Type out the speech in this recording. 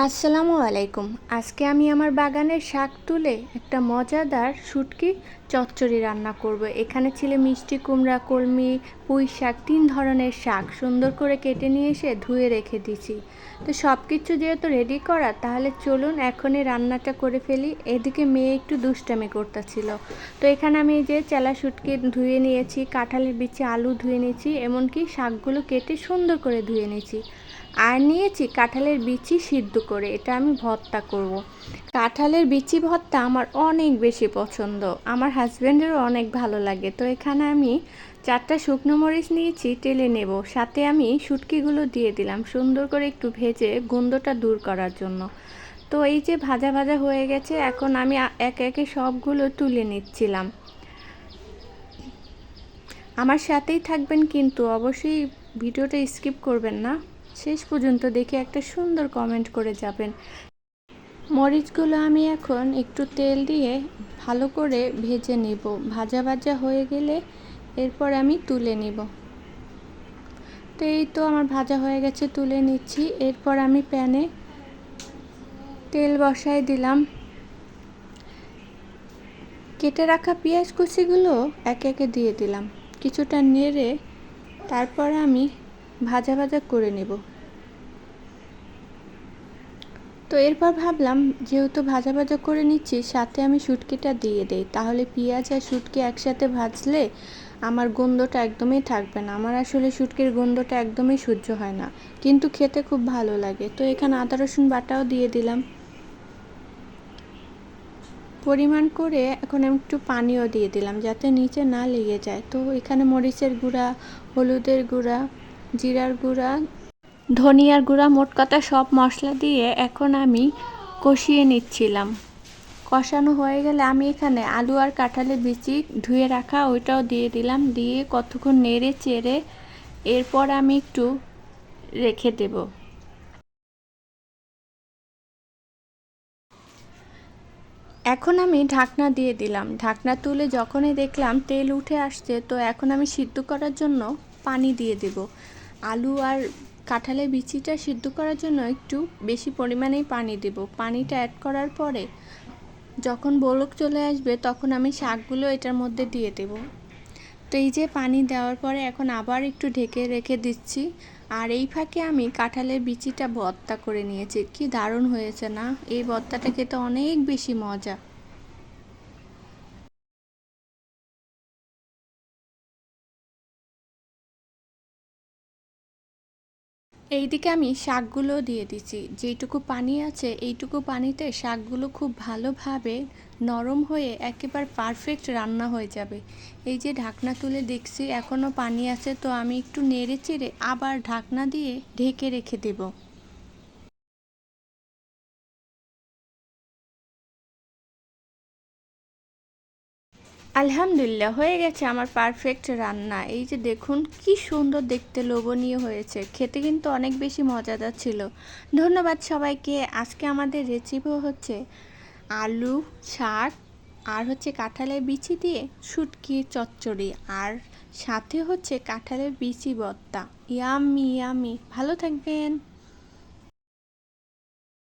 আসসালামু আলাইকুম। আজকে আমি আমার বাগানের শাক তুলে একটা মজাদার শুটকি চচ্চড়ি রান্না করব। এখানে ছিল মিষ্টি কুমড়া, কলমি, পুঁই শাক, তিন ধরনের শাক। সুন্দর করে কেটে নিয়ে এসে ধুয়ে রেখে দিছি তো সব কিছু যেহেতু রেডি করা, তাহলে চলুন এখনই রান্নাটা করে ফেলি। এদিকে মেয়ে একটু দুষ্টামি করতেছিল। তো এখানে আমি যে চেলা শুটকি ধুয়ে নিয়েছি, কাঁঠালের বিচে আলু ধুয়ে নিয়েছি, এমনকি শাকগুলো কেটে সুন্দর করে ধুয়ে নিয়েছি। আর নিয়েছি কাঁঠালের বিচি সিদ্ধ করে, এটা আমি ভর্তা করব। কাঁঠালের বিচি ভর্তা আমার অনেক বেশি পছন্দ, আমার হাজব্যান্ডেরও অনেক ভালো লাগে। তো এখানে আমি চারটা শুকনো মরিচ নিয়েছি, তেলে নেব, সাথে আমি শুটকিগুলো দিয়ে দিলাম সুন্দর করে একটু ভেজে গন্ধটা দূর করার জন্য। তো এই যে ভাজা ভাজা হয়ে গেছে, এখন আমি একে একে সবগুলো তুলে নিচ্ছিলাম। আমার সাথেই থাকবেন কিন্তু অবশ্যই ভিডিওটা স্কিপ করবেন না। শেষ পর্যন্ত দেখে একটা সুন্দর কমেন্ট করে যাবেন। মরিচগুলো আমি এখন একটু তেল দিয়ে ভালো করে ভেজে নেব। ভাজা ভাজা হয়ে গেলে এরপর আমি তুলে নিব। তো এই তো আমার ভাজা হয়ে গেছে, তুলে নিচ্ছি। এরপর আমি প্যানে তেল বসাই দিলাম। কেটে রাখা পেঁয়াজ কুচিগুলো একে একে দিয়ে দিলাম। কিছুটা নেড়ে তারপর আমি ভাজা ভাজা করে নেব। তো এরপর ভাবলাম, যেহেতু ভাজা ভাজা করে নিচ্ছি, সাথে আমি শুটকিটা দিয়ে দেই। তাহলে পেঁয়াজ আর শুটকি একসাথে ভাজলে আমার গন্ধটা একদমই থাকবে না। আমার আসলে শুটকির গন্ধটা একদমই সহ্য হয় না। কিন্তু খেতে খুব ভালো লাগে। তো এখানে আদা, রসুন বাটাও দিয়ে দিলাম। পরিমাণ করে এখন একটু পানিও দিয়ে দিলাম, যাতে নিচে না লেগে যায়। তো এখানে মরিচের গুঁড়া, হলুদের গুঁড়া, জিরার গুঁড়া ধনিয়ার গুঁড়া, মোট কথা সব মশলা দিয়ে এখন আমি কষিয়ে নিচ্ছিলাম। কষানো হয়ে গেলে আমি এখানে আলু আর কাঁঠালের বিচি ধুয়ে রাখা ওইটাও দিয়ে দিলাম, দিয়ে কতক্ষণ নেড়ে চেড়ে এরপর আমি একটু রেখে দেব। এখন আমি ঢাকনা দিয়ে দিলাম। ঢাকনা তুলে যখনই দেখলাম তেল উঠে আসছে, তো এখন আমি সিদ্ধ করার জন্য পানি দিয়ে দেব। আলু আর কাঁঠালের বিচিটা সিদ্ধ করার জন্য একটু বেশি পরিমাণেই পানি দেব। পানিটা অ্যাড করার পরে যখন বলক চলে আসবে তখন আমি শাকগুলো এটার মধ্যে দিয়ে দেব। তো এই যে পানি দেওয়ার পরে এখন আবার একটু ঢেকে রেখে দিচ্ছি। আর এই ফাঁকে আমি কাঁঠালের বিচিটা ভর্তা করে নিয়েছি। কি দারুণ হয়েছে না? এই ভর্তাটা খেতে অনেক বেশি মজা। এইদিকে আমি শাকগুলো দিয়ে দিচ্ছি। যেটুকু পানি আছে, এইটুকু পানিতে শাকগুলো খুব ভালোভাবে নরম হয়ে একেবারে পারফেক্ট রান্না হয়ে যাবে। এই যে ঢাকনা তুলে দেখছি এখনও পানি আছে, তো আমি একটু নেড়ে চেড়ে আবার ঢাকনা দিয়ে ঢেকে রেখে দেবো। আলহামদুলিল্লাহ, হয়ে গেছে আমার পারফেক্ট রান্না। এই যে দেখুন, কি সুন্দর দেখতে লোভনীয় হয়েছে। খেতে কিন্তু অনেক বেশি মজাদার ছিল। ধন্যবাদ সবাইকে। আজকে আমাদের রেসিপি হচ্ছে আলু, শাক, আর হচ্ছে কাঁঠালের বিচি দিয়ে শুটকি, চচ্চড়ি, আর সাথে হচ্ছে কাঁঠালের বিচি বত্তা। Yummy yummy. ভালো থাকবেন।